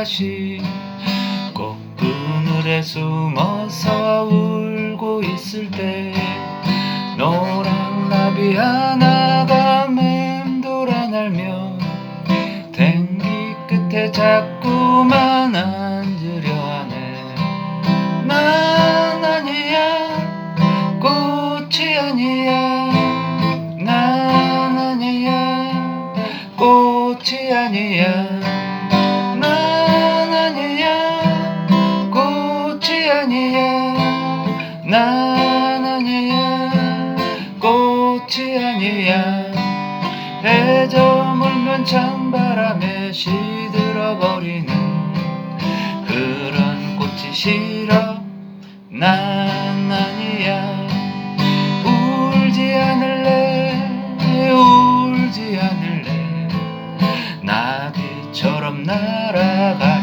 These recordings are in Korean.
다시 꼭 그늘에 숨어서 울고 있을 때 노랑 나비 하나가 맴돌아 날며 댕기 끝에 자꾸만 앉으려 하네. 난 아니야 꽃이 아니야. 난 아니야 꽃이 아니야 아니야 꽃이 아니야. 해 저 물면 찬바람에 시들어버리는 그런 꽃이 싫어. 난 아니야. 울지 않을래 울지 않을래. 나비처럼 날아가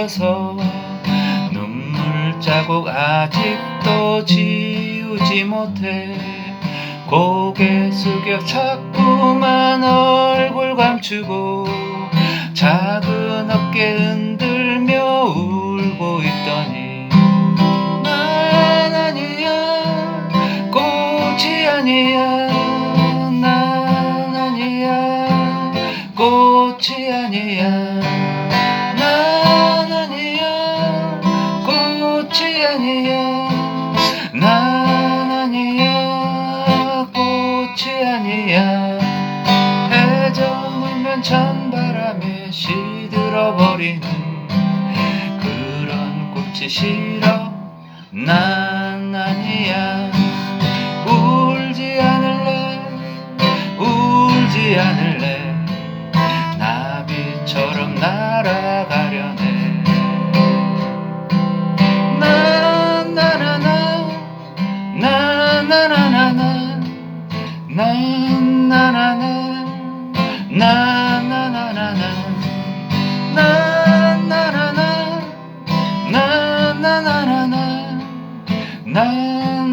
들어서 눈물 자국 아직도 지우지 못해. 고개 숙여 자꾸만 얼굴 감추고 작은 어깨 흔들며 울고 있더니 난 아니야 꽃이 아니야 시들어버리는 그런 꽃이 싫어. 난 아니야. 울지 않을래. 울지 않을래. 나비처럼 날아가려네. 나나나나 나나나나 나 나나나나. 나나나나나